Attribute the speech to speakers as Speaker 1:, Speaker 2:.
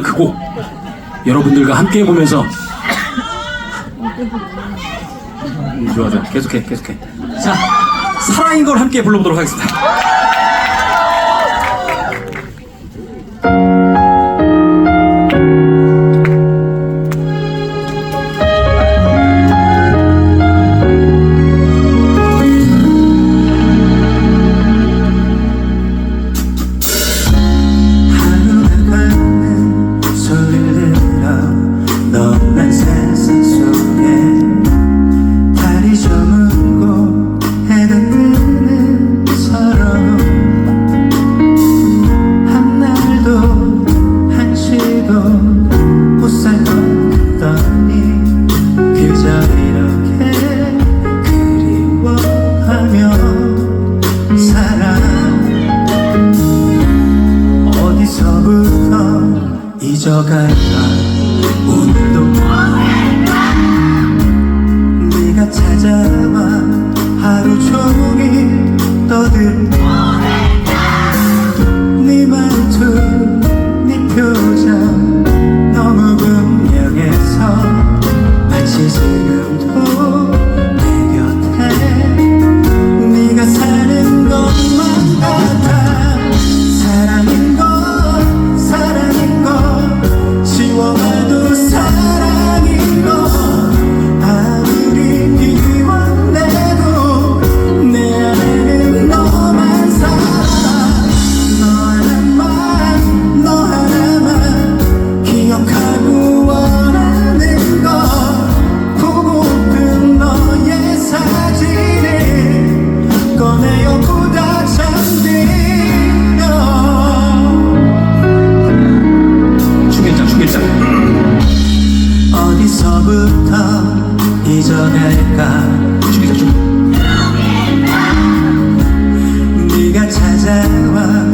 Speaker 1: 크고 여러분들과 함께 보면서 음, 좋아 좋아. 계속해 계속해. 자 사랑인 걸 함께 불러보도록 하겠습니다.
Speaker 2: 잊어갈까? 오늘 할까? 주님 네가 찾아와.